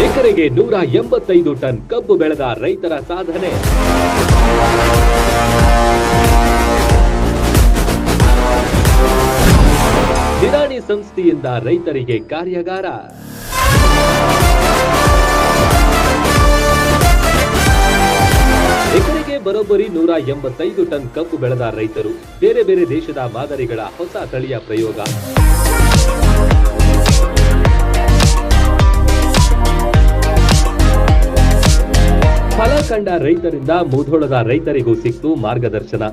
ಎಕರೆಗೆ ನೂರ ಎಂಬತ್ತೈದು ಟನ್ ಕಬ್ಬು ಬೆಳೆದ ರೈತರ ಸಾಧನೆ. ನಿರಾಣಿ ಸಂಸ್ಥೆಯಿಂದ ರೈತರಿಗೆ ಕಾರ್ಯಾಗಾರ. ಎಕರೆಗೆ ಬರೋಬ್ಬರಿ ನೂರ ಎಂಬತ್ತೈದು ಟನ್ ಕಬ್ಬು ಬೆಳೆದ ರೈತರು ಬೇರೆ ಬೇರೆ ದೇಶದ ಮಾದರಿಗಳ ಹೊಸ ತಳಿಯ ಪ್ರಯೋಗ. ಕಂಡ ರೈತರಿಂದ ಮುಧೋಳದ ರೈತರಿಗೂ ಸಿಕ್ತು ಮಾರ್ಗದರ್ಶನ.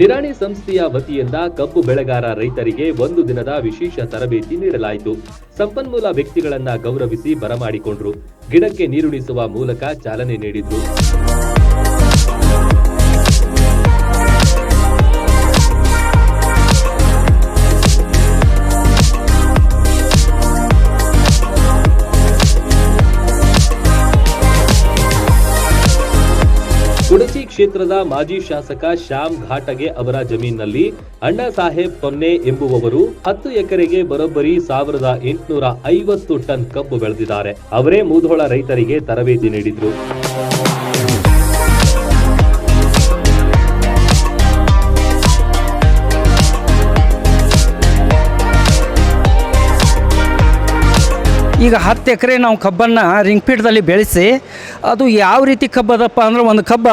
ನಿರಾಣಿ ಸಂಸ್ಥೆಯ ವತಿಯಿಂದ ಕಬ್ಬು ಬೆಳೆಗಾರ ರೈತರಿಗೆ ಒಂದು ದಿನದ ವಿಶೇಷ ತರಬೇತಿ ನೀಡಲಾಯಿತು. ಸಂಪನ್ಮೂಲ ವ್ಯಕ್ತಿಗಳನ್ನ ಗೌರವಿಸಿ ಬರಮಾಡಿಕೊಂಡ್ರು. ಗಿಡಕ್ಕೆ ನೀರುಣಿಸುವ ಮೂಲಕ ಚಾಲನೆ ನೀಡಿದ್ರು. ಕುಡಚಿ ಕ್ಷೇತ್ರದ ಮಾಜಿ ಶಾಸಕ ಶ್ಯಾಮ್ ಘಾಟಗೆ ಅವರ ಜಮೀನಿನಲ್ಲಿ ಅಣ್ಣ ಸಾಹೇಬ್ ತೊನ್ನೆ ಎಂಬುವವರು ಹತ್ತು ಎಕರೆಗೆ ಬರೋಬ್ಬರಿ ಸಾವಿರದ ಎಂಟುನೂರ ಐವತ್ತು ಟನ್ ಕಬ್ಬು ಬೆಳೆದಿದ್ದಾರೆ. ಅವರೇ ಮೂಧೋಳ ರೈತರಿಗೆ ತರಬೇತಿ ನೀಡಿದ್ರು. ಈಗ ಹತ್ತು ಎಕರೆ ನಾವು ಕಬ್ಬನ್ನು ರಿಂಗ್ಪೀಠದಲ್ಲಿ ಬೆಳೆಸಿ ಅದು ಯಾವ ರೀತಿ ಕಬ್ಬದಪ್ಪ ಅಂದ್ರೆ ಒಂದು ಕಬ್ಬ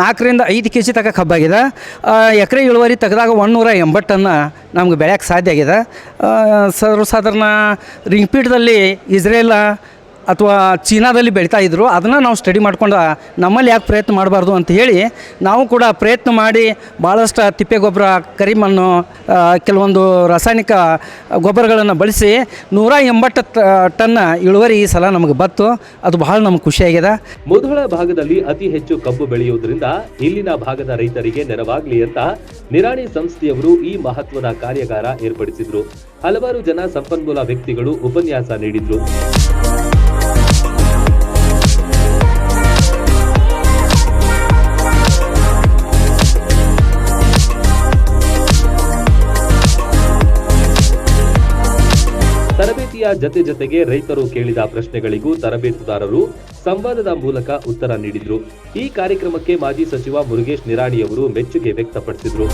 ನಾಲ್ಕರಿಂದ ಐದು ಕೆ ಜಿ ತಗ ಕಬ್ಬಾಗಿದೆ ಎಕರೆ ಇಳುವರಿ ತೆಗೆದಾಗ ಒಂದುನೂರ ಎಂಬತ್ತನ್ನು ನಮ್ಗೆ ಬೆಳೆಯೋಕ್ಕೆ ಸಾಧ್ಯ ಆಗಿದೆ. ಸರ್ವಸಾಧಾರಣ ರಿಂಗ್ ಪೀಠದಲ್ಲಿ ಇಸ್ರೇಲ ಅಥವಾ ಚೀನಾದಲ್ಲಿ ಬೆಳೀತಾ ಇದ್ರು, ಅದನ್ನು ನಾವು ಸ್ಟಡಿ ಮಾಡ್ಕೊಂಡು ನಮ್ಮಲ್ಲಿ ಯಾಕೆ ಪ್ರಯತ್ನ ಮಾಡಬಾರ್ದು ಅಂತ ಹೇಳಿ, ನಾವು ಕೂಡ ಪ್ರಯತ್ನ ಮಾಡಿ ಭಾಳಷ್ಟು ತಿಪ್ಪೆ ಗೊಬ್ಬರ, ಕರಿಮಣ್ಣು ಕೆಲವೊಂದು ರಾಸಾಯನಿಕ ಗೊಬ್ಬರಗಳನ್ನು ಬಳಸಿ ನೂರ ಎಂಬತ್ತು ಟ- ಟನ್ನ ಇಳುವರಿ ಈ ಸಲ ನಮಗೆ ಬತ್ತು ಅದು ಬಹಳ ನಮ್ಗೆ ಖುಷಿಯಾಗಿದೆ. ಮುಧೋಳ ಭಾಗದಲ್ಲಿ ಅತಿ ಹೆಚ್ಚು ಕಬ್ಬು ಬೆಳೆಯುವುದರಿಂದ ಇಲ್ಲಿನ ಭಾಗದ ರೈತರಿಗೆ ನೆರವಾಗಲಿ ಅಂತ ನಿರಾಣಿ ಸಂಸ್ಥೆಯವರು ಈ ಮಹತ್ವದ ಕಾರ್ಯಾಗಾರ ಏರ್ಪಡಿಸಿದ್ರು. ಹಲವಾರು ಜನ ಸಂಪನ್ಮೂಲ ವ್ಯಕ್ತಿಗಳು ಉಪನ್ಯಾಸ ನೀಡಿದ್ರು. ತರಬೇತಿಯ ಜತೆ ಜತೆಗೆ ರೈತರು ಕೇಳಿದ ಪ್ರಶ್ನೆಗಳಿಗೂ ತರಬೇತುದಾರರು ಸಂವಾದದ ಮೂಲಕ ಉತ್ತರ ನೀಡಿದ್ರು. ಈ ಕಾರ್ಯಕ್ರಮಕ್ಕೆ ಮಾಜಿ ಸಚಿವ ಮುರುಗೇಶ್ ನಿರಾಣಿಯವರು ಮೆಚ್ಚುಗೆ ವ್ಯಕ್ತಪಡಿಸಿದ್ರು.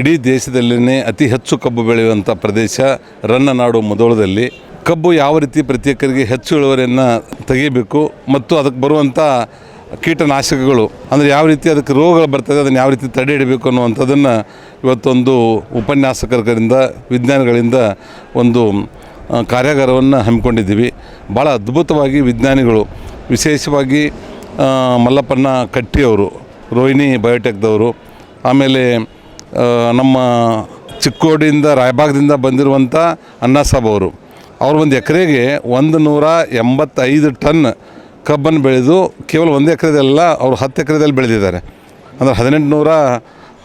ಇಡೀ ದೇಶದಲ್ಲೇ ಅತಿ ಹೆಚ್ಚು ಕಬ್ಬು ಬೆಳೆಯುವಂಥ ಪ್ರದೇಶ ರನ್ನನಾಡು ಮುದೋಳದಲ್ಲಿ. ಕಬ್ಬು ಯಾವ ರೀತಿ ಪ್ರತ್ಯೇಕರಿಗೆ ಹೆಚ್ಚು ಇಳುವರಿಯನ್ನು ತೆಗಿಬೇಕು ಮತ್ತು ಅದಕ್ಕೆ ಬರುವಂಥ ಕೀಟನಾಶಕಗಳು. ಅಂದರೆ ಯಾವ ರೀತಿ ಅದಕ್ಕೆ ರೋಗಗಳು ಬರ್ತದೆ, ಅದನ್ನು ಯಾವ ರೀತಿ ತಡೆ ಹಿಡಬೇಕು ಅನ್ನುವಂಥದ್ದನ್ನು ಇವತ್ತೊಂದು ಉಪನ್ಯಾಸಕರಿಂದ, ವಿಜ್ಞಾನಿಗಳಿಂದ ಒಂದು ಕಾರ್ಯಾಗಾರವನ್ನು ಹಮ್ಮಿಕೊಂಡಿದ್ದೀವಿ. ಭಾಳ ಅದ್ಭುತವಾಗಿ ವಿಜ್ಞಾನಿಗಳು, ವಿಶೇಷವಾಗಿ ಮಲ್ಲಪ್ಪಣ್ಣ ಕಟ್ಟಿಯವರು, ರೋಹಿಣಿ ಬಯೋಟೆಕ್ದವರು, ಆಮೇಲೆ ನಮ್ಮ ಚಿಕ್ಕೋಡಿಯಿಂದ ರಾಯಬಾಗದಿಂದ ಬಂದಿರುವಂಥ ಅಣ್ಣಾಸಾಬ್ ಅವರು. ಅವರು ಒಂದು ಎಕರೆಗೆ ಒಂದು ನೂರ ಎಂಬತ್ತೈದು ಟನ್ ಕಬ್ಬನ್ನು ಬೆಳೆದು ಕೇವಲ ಒಂದು ಎಕರೆದಲ್ಲ, ಅವರು ಹತ್ತು ಎಕರೆದಲ್ಲಿ ಬೆಳೆದಿದ್ದಾರೆ. ಅಂದರೆ ಹದಿನೆಂಟುನೂರ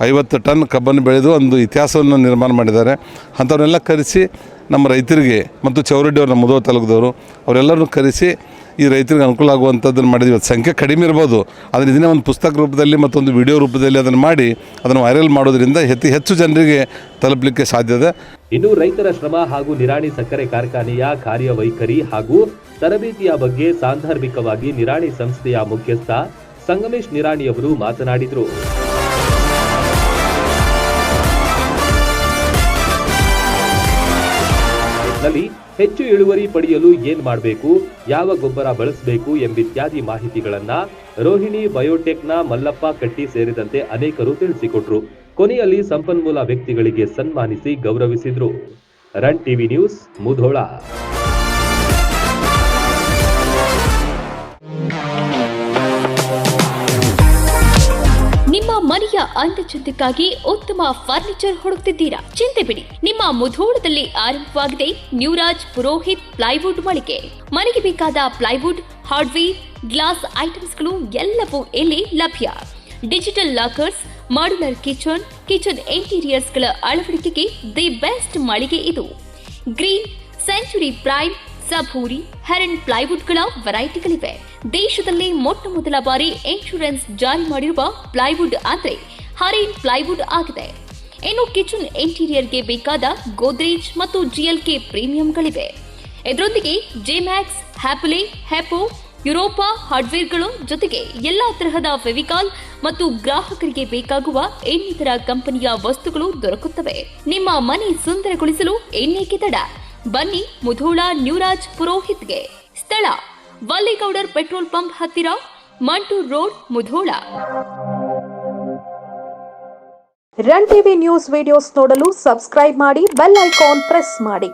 ಐವತ್ತು ಟನ್ ಕಬ್ಬನ್ನು ಬೆಳೆದು ಒಂದು ಇತಿಹಾಸವನ್ನು ನಿರ್ಮಾಣ ಮಾಡಿದ್ದಾರೆ. ಅಂಥವ್ರನ್ನೆಲ್ಲ ಕರೆಸಿ ನಮ್ಮ ರೈತರಿಗೆ ಮತ್ತು ಚೌರಡ್ಡಿ ಅವ್ರ ನಮ್ಮ ಮುದೋ ತಾಲೂಕದವರು, ಅವರೆಲ್ಲರನ್ನು ಕರೆಸಿ ಈ ರೈತರಿಗೆ ಅನುಕೂಲ ಆಗುವಂಥದ್ದನ್ನು ಮಾಡಿದ್ವಿ ಇವತ್ತು ಸಂಖ್ಯೆ ಕಡಿಮೆ ಇರ್ಬೋದು. ಆದರೆ ಇದನ್ನೇ ಒಂದು ಪುಸ್ತಕ ರೂಪದಲ್ಲಿ ಮತ್ತೊಂದು ವಿಡಿಯೋ ರೂಪದಲ್ಲಿ ಅದನ್ನು ಮಾಡಿ ಅದನ್ನು ವೈರಲ್ ಮಾಡೋದರಿಂದ ಅತಿ ಹೆಚ್ಚು ಜನರಿಗೆ ತಲುಪಲಿಕ್ಕೆ ಸಾಧ್ಯ ಇದೆ. ಇನ್ನು ರೈತರ ಶ್ರಮ ಹಾಗೂ ನಿರಾಣಿ ಸಕ್ಕರೆ ಕಾರ್ಖಾನೆಯ ಕಾರ್ಯವೈಖರಿ ಹಾಗೂ ತರಬೇತಿಯ ಬಗ್ಗೆ ಸಾಂದರ್ಭಿಕವಾಗಿ ನಿರಾಣಿ ಸಂಸ್ಥೆಯ ಮುಖ್ಯಸ್ಥ ಸಂಗಮೇಶ್ ನಿರಾಣಿಯವರು ಮಾತನಾಡಿದರು. ನಲ್ಲಿ ಹೆಚ್ಚು ಇಳುವರಿ ಪಡೆಯಲು ಏನ್ ಮಾಡಬೇಕು, ಯಾವ ಗೊಬ್ಬರ ಬಳಸಬೇಕು ಎಂಬಿತ್ಯಾದಿ ಮಾಹಿತಿಗಳನ್ನ ರೋಹಿಣಿ ಬಯೋಟೆಕ್ನ ಮಲ್ಲಪ್ಪ ಕಟ್ಟಿ ಸೇರಿದಂತೆ ಅನೇಕರು ತಿಳಿಸಿಕೊಟ್ರು. ಕೊನೆಯಲ್ಲಿ ಸಂಪನ್ಮೂಲ ವ್ಯಕ್ತಿಗಳಿಗೆ ಸನ್ಮಾನಿಸಿ ಗೌರವಿಸಿದ್ರು. Run TV news, Mudhol. ನಿಮ್ಮ ಮನೆಯ ಅಂದಚಂದಕ್ಕಾಗಿ ಉತ್ತಮ ಫರ್ನಿಚರ್ ಹುಡುಕ್ತಿದ್ದೀರಾ? ಚಿಂತೆ ಬಿಡಿ. ನಿಮ್ಮ ಮುಧೋಳದಲ್ಲಿ ಆರಂಭವಾಗಿದೆ ನ್ಯೂರಾಜ್ ಪುರೋಹಿತ್ ಪ್ಲೈವುಡ್ ಮಳಿಗೆ. ಮನೆಗೆ ಬೇಕಾದ ಪ್ಲೈವುಡ್, ಹಾರ್ಡ್ವೇರ್, ಗ್ಲಾಸ್ ಐಟಮ್ಸ್ಗಳು ಎಲ್ಲವೂ ಇಲ್ಲಿ ಲಭ್ಯ. Digital lockers modular kitchen kitchen ಇಂಟೀರಿಯರ್ಸ್ಗಳ ಅಳವಡಿಕೆಗೆ ದಿ ಬೆಸ್ಟ್ ಮಳಿಗೆ ಇದು. ಗ್ರೀನ್ ಸೆಂಚುರಿ ಪ್ರೈಮ್ ಸಭೂರಿ ಹೆರನ್ ಪ್ಲೈವುಡ್ಗಳ ವೆರೈಟಿಗಳಿವೆ ದೇಶದಲ್ಲಿ ಮೊಟ್ಟ ಮೊದಲ ಬಾರಿ ಇನ್ಶೂರೆನ್ಸ್ ಜಾರಿ ಮಾಡಿರುವ ಪ್ಲೈವುಡ್ ಅಂದ್ರೆ ಹರಿನ್ ಪ್ಲೈವುಡ್ ಆಗಿದೆ. ಇನ್ನು ಕಿಚನ್ ಇಂಟೀರಿಯರ್ಗೆ ಬೇಕಾದ ಗೋದ್ರೇಜ್ ಮತ್ತು ಜಿಎಲ್ಕೆ ಪ್ರೀಮಿಯಂಗಳಿವೆ ಇದರೊಂದಿಗೆ ಜೆಮ್ಯಾಕ್ಸ್ ಹ್ಯಾಪಲೆ ಹ್ಯಾಪೋ ಯುರೋಪಾ ಹಾರ್ಡ್ವೇರ್ಗಳು ಜೊತೆಗೆ ಎಲ್ಲಾ ತರಹದ ಫೆವಿಕಾಲ್ ಮತ್ತು ಗ್ರಾಹಕರಿಗೆ ಬೇಕಾಗುವ ಇನ್ನಿತರ ಕಂಪನಿಯ ವಸ್ತುಗಳು ದೊರಕುತ್ತವೆ. ನಿಮ್ಮ ಮನೆ ಸುಂದರಗೊಳಿಸಲು ಇನ್ನೇಕೆ ತಡ? ಬನ್ನಿ ಮುಧೋಳ ನ್ಯೂರಾಜ್ ಪುರೋಹಿತ್ಗೆ. ಸ್ಥಳ ವಲ್ಲಿಗೌಡರ್ ಪೆಟ್ರೋಲ್ ಪಂಪ್ ಹತ್ತಿರ, Mantur road, Mudhol. Run TV news videos ನೋಡಲು ಸಬ್ಸ್ಕ್ರೈಬ್ ಮಾಡಿ, ಬೆಲ್ ಐಕಾನ್ ಪ್ರೆಸ್ ಮಾಡಿ.